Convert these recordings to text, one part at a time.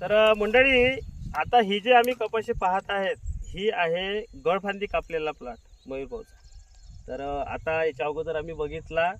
तर मंडळी आता ही जे आम्ही कपाशी पाहत आहेत ही आहे गळफांदी कापलेला प्लॉट मयूरभाऊचा तर आता याच्या अगोदर आम्ही बघितला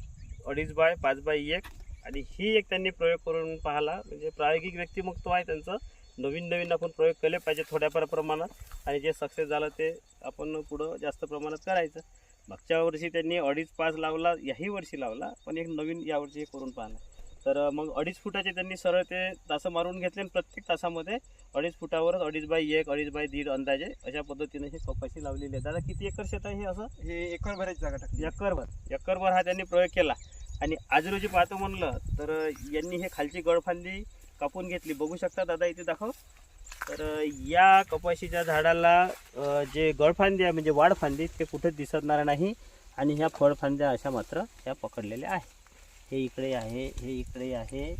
अडीच बाय पाच बाय एक आणि ही एक त्यांनी प्रयोग करून पाहिला. म्हणजे प्रायोगिक व्यक्तिमत्व आहे त्यांचं. नवीन नवीन आपण प्रयोग केले पाहिजे थोड्याफार प्रमाणात आणि जे सक्सेस झालं ते आपण पुढं जास्त प्रमाणात करायचं. मागच्या वर्षी त्यांनी अडीच पाच लावला याही वर्षी लावला पण एक नवीन यावर्षी हे करून पाहिला. तर मग अडीच फुटाचे त्यांनी सरळ ते तासं मारून घेतले आणि प्रत्येक तासामध्ये अडीच फुटावरच अडीच बाय एक अडीच बाय दीड अंदाजे अशा पद्धतीने हे कपाशी लावलेली आहे. दादा किती एकर शेत आहे हे असं? हे एकर भरायची जागा टाकली. एकरभर. एकरभर हा त्यांनी प्रयोग केला. आणि आज रोजी पाहतो म्हणलं तर यांनी हे खालची गळफांदी कापून घेतली. बघू शकता दादा इथे दाखव. तर या कपाशीच्या झाडाला जे गळफांदी आहे म्हणजे वाढफांदी ते कुठेच दिसणार नाही आणि ह्या फळफांद्या अशा मात्र ह्या पकडलेल्या आहे हे इकडे आहे हे इकडे आहे.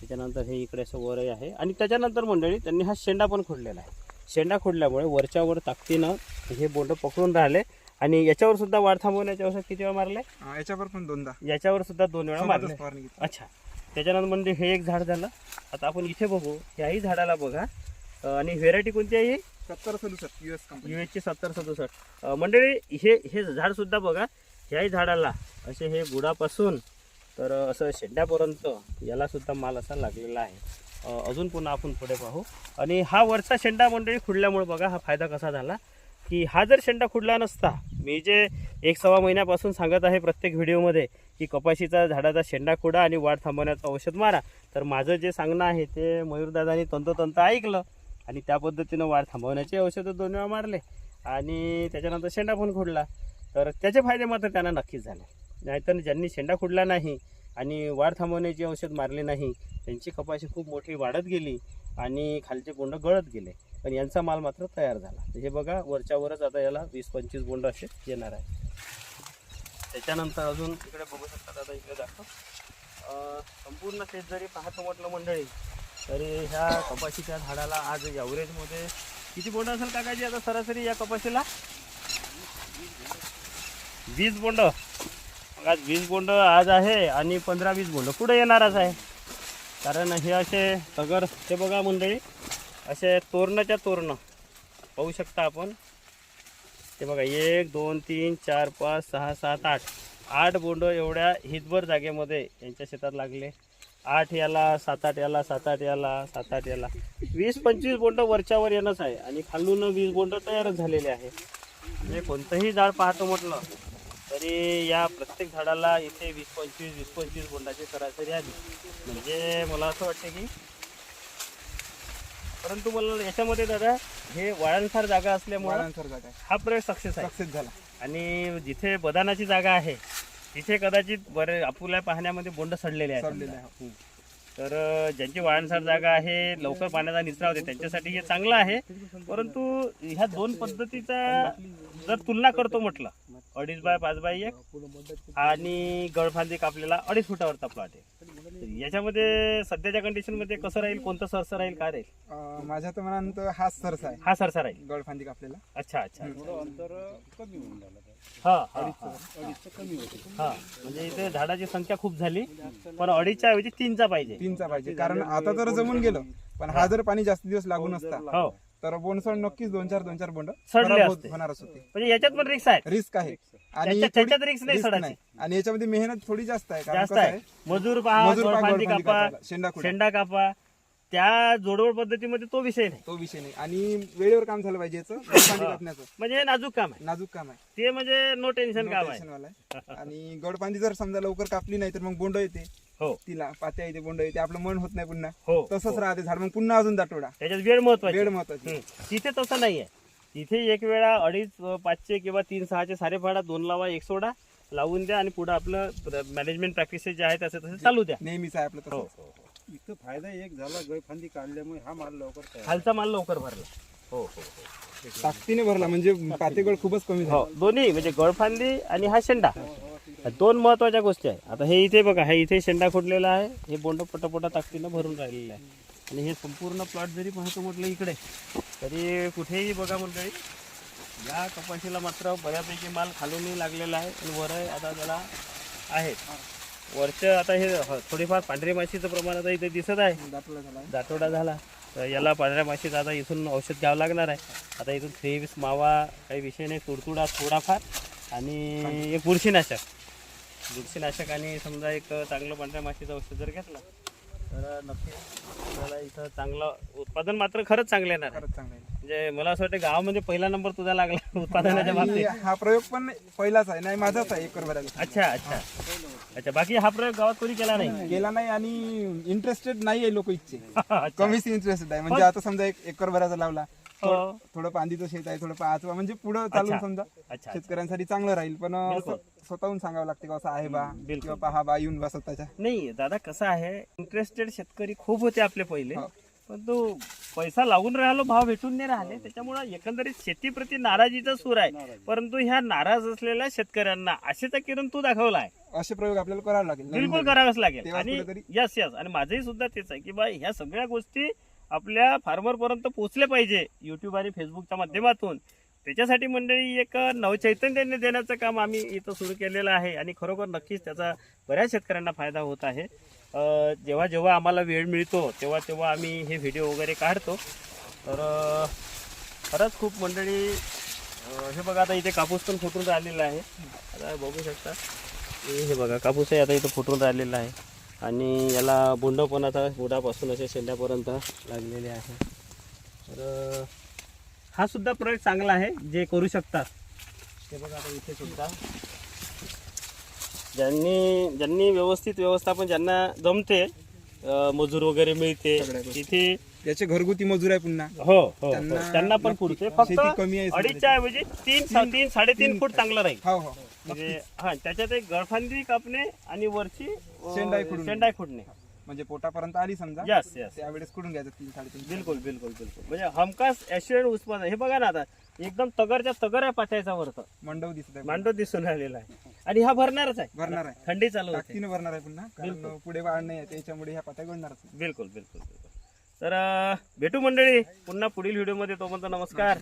त्याच्यानंतर हे इकडे असं वरही आहे. आणि त्याच्यानंतर मंडळी त्यांनी हा शेंडा पण खोडलेला आहे. शेंडा खोडल्यामुळे वरच्या वर ताकदीनं हे बोंड पकडून राहिले. आणि याच्यावर सुद्धा वाढ थांबवण्याचे औषध किती वेळा मारले? याच्यावर पण दोनदा. याच्यावर सुद्धा दोन वेळा मारले. अच्छा. त्याच्यानंतर म्हणजे हे एक झाड झालं. आता आपण इथे बघू. ह्याही झाडाला बघा. आणि व्हेरायटी कोणती आहे ही? सत्तर सदुसष्ट युएस कंपनी ची सत्तर सदुसष्ट. मंडळी हे हे झाड सुद्धा बघा. ह्याही झाडाला असे हे बुडापासून तर असं शेंड्यापर्यंत यालासुद्धा माल असा लागलेला आहे. अजून पुन्हा आपण पुढे पाहू. आणि हा वरचा शेंडा मंडळी खुडल्यामुळे बघा हा फायदा कसा झाला की हा जर शेंडा खुडला नसता मी जे एक सव्वा महिन्यापासून सांगत आहे प्रत्येक व्हिडिओमध्ये की कपाशीचा झाडाचा शेंडा खुडा आणि वाढ थांबवण्याचं औषध मारा. तर माझं जे सांगणं आहे ते मयूरदादानी तंतोतंत ऐकलं आणि त्या पद्धतीनं वाढ थांबवण्याचे औषधं दोन वेळा मारले आणि त्याच्यानंतर शेंडा पण खुडला. तर त्याचे फायदे मात्र त्यांना नक्कीच झाले. नाहीतर ज्यांनी शेंडा खुडला नाही आणि वाढ थांबवण्याची औषध मारले नाही त्यांची कपाशी खूप मोठी वाढत गेली आणि खालचे बोंड गळत गेले. पण यांचा माल मात्र तयार झाला. हे बघा वरच्यावरच आता याला वीस पंचवीस बोंड असे येणार आहे त्याच्यानंतर अजून इकडे बघू शकता आता इकडे दाखव. संपूर्ण शेत जरी पाहतो म्हटलं मंडळी तरी ह्या कपाशीच्या झाडाला आज ॲव्हरेजमध्ये किती बोंड असेल काकाजी? आता सरासरी या कपाशीला वीस बोंड. मग आज वीस बोंड आज आहे आणि पंधरा वीस बोंड पुढे येणारच आहे. कारण हे असे तगर ते बघा मंडळी असे तोरणाच्या तोरणं पाहू शकता आपण. ते बघा एक दोन तीन चार पाच सहा सात आठ. आठ बोंड एवढ्या हितभर जागेमध्ये यांच्या शेतात लागले. आठ याला सात आठ याला सात आठ याला सात आठ याला. वीस पंचवीस बोंड वरच्यावर येणंच आहे आणि खालून वीस बोंड तयारच झालेले आहे. म्हणजे कोणतंही झाड पाहतो म्हटलं तरी या प्रत्येक झाडाला इथे वीस पंचवीस वीस पंचवीस बोंडाची सरासरी आली. म्हणजे मला असं वाटतं की परंतु मला याच्यामध्ये दादा हे वाळणसार जागा असल्यामुळे जागा हा प्रयोग सक्सेस आहे. सक्सेस झाला. आणि जिथे बदानाची जागा आहे तिथे कदाचित बरे आपुल्या पाहण्यामध्ये बोंड सडलेले आहेत. आहे. तर ज्यांची वाळणसार जागा आहे लवकर पाण्याचा निचरा होते त्यांच्यासाठी हे चांगलं आहे. परंतु ह्या दोन पद्धतीचा जर तुलना करतो म्हटलं अडीच बाय पाच बाय एक आणि गळफांदी कापलेला अडीच फुटावरचा प्लॉट आहे. याच्यामध्ये सध्याच्या कंडिशनमध्ये कसं राहील कोणतं सरसं राहील काय राहील? माझ्या तर मनात हा सरस आहे. हा सरसा राहील. गळफांदी कापलेला. अच्छा अच्छा अंतर कमी होऊन हा हा. अडीचचं कमी होते. म्हणजे इथे झाडाची संख्या खूप झाली पण अडीचच्या ऐवजी तीनचा पाहिजे. तीनचा पाहिजे. कारण आता तर जमून गेलं पण हा जर पाणी जास्त दिवस लागून असता हो. तर बोंडसड नक्कीच दोन चार दोन चार बोंड सडले खराब होत- असते. होणारच होते म्हणजे याच्यात पण रिक्स आहे. रिस्क आहे. आणि त्याच्यात- थोडी- त्याच्यात risk नाही risk सडायची. आणि याच्यामध्ये मेहनत थोडी जास्त आहे. कारण जास्त कसं आहे. मजूर पहा मजूर कापा कापायला, शेंडा खुडा. शेंडा कापा. त्या जोडवड पद्धतीमध्ये तो विषय नाही. तो विषय नाही. आणि वेळेवर काम झालं पाहिजे याचं. कापण्याचं. म्हणजे हे नाजूक काम आहे. नाजूक काम आहे. ते म्हणजे नो टेन्शन काम आहे. आणि गडपांदी जर समजा लवकर कापली नाही तर मग बोंड येते. हो. तिला पात्या येते बोंड येते आपलं मन होत नाही पुन्हा. हो तसंच राहते झाड. मग पुन्हा अजून दाटोडा. त्याच्यात वेळ महत्वाची. वेळ आहे. महत्वाची. तिथे तसं नाहीये. तिथे एक वेळा अडीच पाचशे किंवा तीन सहाचे सारे फाडा दोन लावा एक सोडा लावून द्या आणि पुढे आपलं मॅनेजमेंट प्रॅक्टिसेस जे आहे तसे तसे चालू द्या. नेहमीच आहे आपलं हो तसं इथं फायदा एक झाला गळफांदी काढल्यामुळे हा माल लवकर तयार खालचा माल लवकर भरला. हो हो हो. ताकदीने भरला म्हणजे पातेगड खूपच कमी झाला. हो दोन्ही म्हणजे गळफांदी आणि हा शेंडा. दोन महत्त्वाच्या गोष्टी आहे आता हे इथे बघा हे इथे शेंडा खोडलेला आहे हे बोंड पटापटा ताकदीनं भरून राहिलेलं आहे. आणि हे संपूर्ण प्लॉट जरी पाहतो म्हटलं इकडे तरी कुठेही बघा मंडळी या कपाशीला मात्र बऱ्यापैकी माल खालूनही लागलेला आहे आणि वर आता त्याला आहे. वरचं आता हे थोडीफार पांढरी माशीचं प्रमाण आता इथे दिसत आहे. दाटोडा झाला दाटोडा झाला. तर याला पांढऱ्या माशीचं आता इथून औषध घ्यावं लागणार आहे. आता इथून थ्री मावा काही विषय नाही तुडतुडा थोडाफार आणि एक बुरशीनाशक. बुरशीनाशक आणि समजा एक चांगलं पांढऱ्या माशीचं औषध जर घेतलं तर नक्की आपल्याला इथं चांगलं उत्पादन मात्र खरंच चांगलं येणार आहे. खरंच चांगलं आहे म्हणजे मला असं वाटतं गावामध्ये पहिला नंबर तुझा लागला उत्पादनाच्या बाबतीत. आणि हा प्रयोग पण पहिलाच आहे नाही माझाच आहे एकर भरायला अच्छा अच्छा. अच्छा बाकी हा प्रयोग गावात कोणी केला नाही? गेला नाही आणि इंटरेस्टेड नाही आहे लोक इच्छे अच्छा. कमीच इंटरेस्टेड आहे. म्हणजे आता समजा एक एकर भराचा लावला. हो. थोडं पांदीचं शेत आहे थोडं पाचवा म्हणजे पुढं चालून अच्छा. समजा अच्छा शेतकऱ्यांसाठी चांगलं राहील पण स्वतःहून सांगावं लागते का असं आहे बा बिलकुल. किंवा पहा बा येऊन बा स्वतःच्या नाही दादा कसं आहे इंटरेस्टेड शेतकरी खूप होते आपले पहिले हो. पण तो पैसा लागून राहिलो भाव भेटून नाही राहिले त्याच्यामुळे एकंदरीत शेतीप्रती नाराजीचा सूर आहे परंतु ह्या नाराज असलेल्या शेतकऱ्यांना आशेचा किरण तू दाखवला आहे असे प्रयोग आपल्याला करावे लागेल नवीन बिलकुल नवीन. करावंच लागेल तेव्हा आणि कुठेतरी- यस यस आणि माझंही सुद्धा तेच आहे की बा ह्या सगळ्या गोष्टी आपल्या फार्मरपर्यंत पोचले पाहिजे. युट्यूब आणि फेसबुकच्या माध्यमातून. त्याच्यासाठी मंडळी एक नवचैतन्य देण्याचं काम आम्ही इथं सुरू केलेलं आहे. आणि खरोखर नक्कीच त्याचा बऱ्याच शेतकऱ्यांना फायदा होत आहे. जेव्हा जेव्हा आम्हाला वेळ मिळतो तेव्हा तेव्हा आम्ही हे व्हिडिओ वगैरे काढतो. तर खरंच खूप मंडळी हे बघा आता इथे कापूस पण फुटून राहिलेला आहे. आता बघू शकता. हे बघा कापूसही आता इथं फुटून राहिलेला आहे. आणि याला बोंड पण आता बुडापासून असे शेंड्यापर्यंत लागलेले आहे. तर हा सुद्धा प्रयोग चांगला आहे जे करू शकतात हे बघा आता इथे सुद्धा. ज्यांनी ज्यांनी व्यवस्थित व्यवस्थापन ज्यांना जमते मजूर वगैरे मिळते. तिथे त्याचे घरगुती मजूर आहे पुन्हा. हो हो हो. त्यांना त्यांना पण पुढचे फक्त कमी आहे अडीचच्या ऐवजी तीन तीन साडेतीन फूट चांगलं राहील. हो हो. म्हणजे हा त्याच्यात एक गळफांदी कापणे आणि वरची अं, शेंडाई खुडून. शेंडाई खुडणे. म्हणजे पोटापर्यंत आली समजा? यस यस त्यावेळेस कुठून घ्यायचं तीन साडेतीन बिलकुल बिलकुल बिलकुल. म्हणजे हमखास ॲशियन उत्पादन. हे बघा ना आता एकदम तगरच्या तगर आहे पात्याचा वरत मंडव दिसत आहे. मांडव दिसून राहिलेला आहे. आणि हा भरणारच आहे. भरणार आहे. थंडी चालू होते. ताकदीनं भरणार आहे पुन्हा कारण पुढे वाढ नाही आहे त्याच्यामुळे ह्या पात्या नाही बिलकुल बिलकुल बिलकुल. तर अं, भेटू मंडळी पुन्हा पुढील व्हिडिओमध्ये तोपर्यंत नमस्कार.